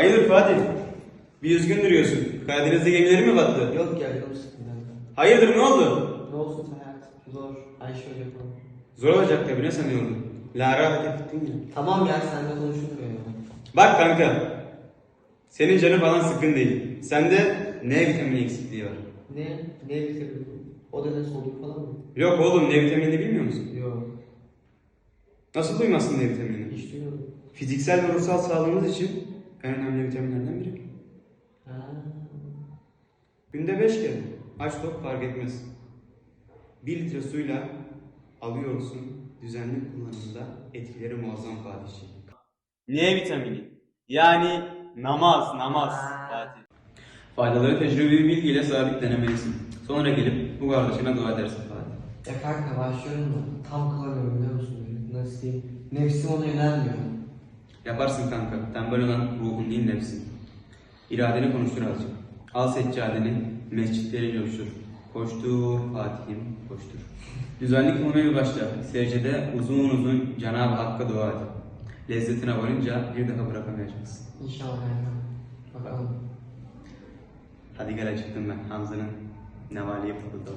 Hayırdır Fatih? Bir üzgün duruyorsun. Karadeniz'de gemileri mi battı? Yok ya canım ben. Hayırdır ne oldu? Ne olsun hayat zor. Ay şöyle yapalım. Zor olacak tabii ne sanıyordun? Lara hareket ettin ya. Tamam ya seninle konuşulmuyor ya. Bak kanka. Senin canın falan sıkkın değil. Sende ne vitamini eksikliği var? Ne? Ne bitirdin? O ne soluk falan mı? Yok oğlum ne vitaminini bilmiyor musun? Yok. Nasıl duymazsın ne vitaminini? Hiç duymadım. Fiziksel ve ruhsal sağlığımız için en önemli vitaminlerden biri. Ha. Günde 5 kere. Aç tok fark etmez. 1 litre suyla alıyorsun. Düzenli kullanımda etkileri muazzam Fatih'ciğim. Ne vitamini? Yani namaz, namaz Fatih. Faydaları tecrübeli bilgiyle sabit denemelisin. Sonra gelip bu kardeşine dua edersin Fatih. Ya kanka başlıyorum da tam kılamıyorum biliyor musun? Nasıl diyeyim? Nefsim ona yönelmiyor. Yaparsın kanka. Tembel olan ruhun değil nefsin. İradeni konuştur azıcık. Al seccadeni, mescitleri coştur. Koştur Fatih'im, koştur. Düzenli kılmaya bir başla. Secdede uzun uzun Cenab-ı Hakk'a dua et. Lezzetine varınca bir daha bırakamayacaksın. İnşallah. Bakalım. Hadi gel acıktım ben. Hamza'nın nevali yapıldı.